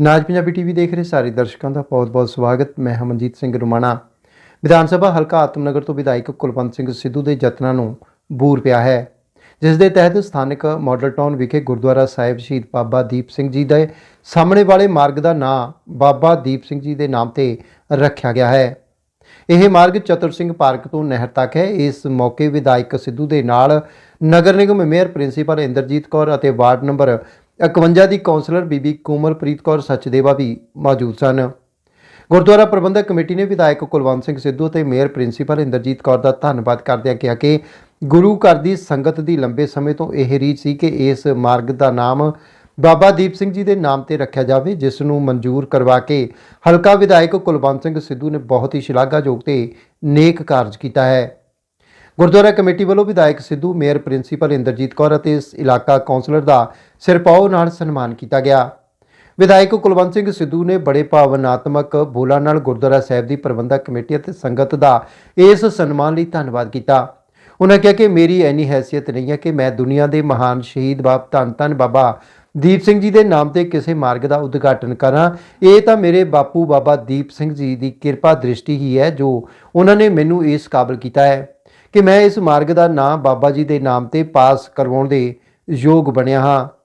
ਨਾਜ Punjabi TV ਦੇਖ ਰਹੇ ਸਾਰੇ ਦਰਸ਼ਕਾਂ ਦਾ ਬਹੁਤ-ਬਹੁਤ ਸਵਾਗਤ। ਮੈਂ ਹਮਨਜੀਤ ਸਿੰਘ ਰੁਮਾਣਾ। ਵਿਧਾਨ ਸਭਾ ਹਲਕਾ ਆਤਮਨਗਰ ਤੋਂ ਵਿਧਾਇਕ ਕੁਲਵੰਤ ਸਿੰਘ ਸਿੱਧੂ ਦੇ ਯਤਨਾਂ ਨੂੰ ਬੂਰ ਪਿਆ ਹੈ। ਜਿਸ ਦੇ ਤਹਿਤ ਸਥਾਨਕ ਮਾਡਲ ਟਾਊਨ ਵਿਖੇ ਗੁਰਦੁਆਰਾ ਸਾਹਿਬ ਸ਼ਹੀਦ ਬਾਬਾ ਦੀਪ ਸਿੰਘ ਜੀ ਦੇ ਸਾਹਮਣੇ ਵਾਲੇ ਮਾਰਗ ਦਾ ਨਾਂ ਬਾਬਾ ਦੀਪ ਸਿੰਘ ਜੀ ਦੇ ਨਾਮ ਤੇ ਰੱਖਿਆ ਗਿਆ ਹੈ। ਇਹ ਮਾਰਗ ਚਤੁਰ ਸਿੰਘ ਪਾਰਕ ਤੋਂ ਨਹਿਰ ਤੱਕ ਹੈ। ਇਸ ਮੌਕੇ ਵਿਧਾਇਕ ਸਿੱਧੂ ਦੇ ਨਾਲ ਨਗਰ ਨਿਗਮ ਮੇਅਰ ਪ੍ਰਿੰਸੀਪਲ ਇੰਦਰਜੀਤ ਕੌਰ ਅਤੇ ਵਾਰਡ ਨੰਬਰ 51 ਦੀ ਕੌਂਸਲਰ ਬੀਬੀ ਕੋਮਲਪ੍ਰੀਤ ਕੌਰ ਸੱਚਦੇਵਾ ਵੀ ਮੌਜੂਦ ਸਨ। ਗੁਰਦੁਆਰਾ ਪ੍ਰਬੰਧਕ ਕਮੇਟੀ ਨੇ ਵਿਧਾਇਕ ਕੁਲਵੰਤ ਸਿੰਘ ਸਿੱਧੂ ਅਤੇ ਮੇਅਰ ਪ੍ਰਿੰਸੀਪਲ ਇੰਦਰਜੀਤ ਕੌਰ ਦਾ ਧੰਨਵਾਦ ਕਰਦਿਆਂ ਕਿਹਾ ਕਿ ਗੁਰੂ ਘਰ ਦੀ ਸੰਗਤ ਦੀ ਲੰਬੇ ਸਮੇਂ ਤੋਂ ਇਹ ਰੀਤ ਸੀ ਕਿ ਇਸ ਮਾਰਗ ਦਾ ਨਾਮ ਬਾਬਾ ਦੀਪ ਸਿੰਘ ਜੀ ਦੇ ਨਾਮ ਤੇ ਰੱਖਿਆ ਜਾਵੇ, ਜਿਸ ਨੂੰ ਮਨਜ਼ੂਰ ਕਰਵਾ ਕੇ ਹਲਕਾ ਵਿਧਾਇਕ ਕੁਲਵੰਤ ਸਿੰਘ ਸਿੱਧੂ ਨੇ ਬਹੁਤ ਹੀ ਸ਼ਲਾਘਾਯੋਗ ਤੇ ਨੇਕ ਕਾਰਜ ਕੀਤਾ ਹੈ। ਗੁਰਦੁਆਰਾ ਕਮੇਟੀ ਵੱਲੋਂ ਵਿਧਾਇਕ ਸਿੱਧੂ, ਮੇਅਰ ਪ੍ਰਿੰਸੀਪਲ ਇੰਦਰਜੀਤ ਕੌਰ ਅਤੇ ਇਸ ਇਲਾਕਾ ਕੌਂਸਲਰ ਦਾ ਸਿਰਪਾਓ ਨਾਲ ਸਨਮਾਨ ਕੀਤਾ ਗਿਆ। ਵਿਧਾਇਕ ਕੁਲਵੰਤ ਸਿੰਘ ਸਿੱਧੂ ਨੇ ਬੜੇ ਭਾਵਨਾਤਮਕ ਬੋਲਾਂ ਨਾਲ ਗੁਰਦੁਆਰਾ ਸਾਹਿਬ ਦੀ ਪ੍ਰਬੰਧਕ ਕਮੇਟੀ ਅਤੇ ਸੰਗਤ ਦਾ ਇਸ ਸਨਮਾਨ ਲਈ ਧੰਨਵਾਦ ਕੀਤਾ। ਉਹਨਾਂ ਕਿਹਾ ਕਿ ਮੇਰੀ ਐਨੀ ਹੈਸੀਅਤ ਨਹੀਂ ਹੈ ਕਿ ਮੈਂ ਦੁਨੀਆ ਦੇ ਮਹਾਨ ਸ਼ਹੀਦ ਬਾਪ ਧੰਨ ਧੰਨ ਬਾਬਾ ਦੀਪ ਸਿੰਘ ਜੀ ਦੇ ਨਾਮ ਤੇ ਕਿਸੇ ਮਾਰਗ ਦਾ ਉਦਘਾਟਨ ਕਰਾਂ। ਇਹ ਤਾਂ ਮੇਰੇ ਬਾਪੂ ਬਾਬਾ ਦੀਪ ਸਿੰਘ ਜੀ ਦੀ ਕਿਰਪਾ ਦ੍ਰਿਸ਼ਟੀ ਹੀ ਹੈ ਜੋ ਉਹਨਾਂ ਨੇ ਮੈਨੂੰ ਇਸ ਕਾਬਲ ਕੀਤਾ ਹੈ। ਕਿ ਮੈਂ ਇਸ ਮਾਰਗ ਦਾ ਨਾਂ ਬਾਬਾ ਜੀ ਦੇ ਨਾਮ ਤੇ ਪਾਸ ਕਰਵਾਉਣ ਦੇ ਯੋਗ ਬਣਿਆ ਹਾਂ।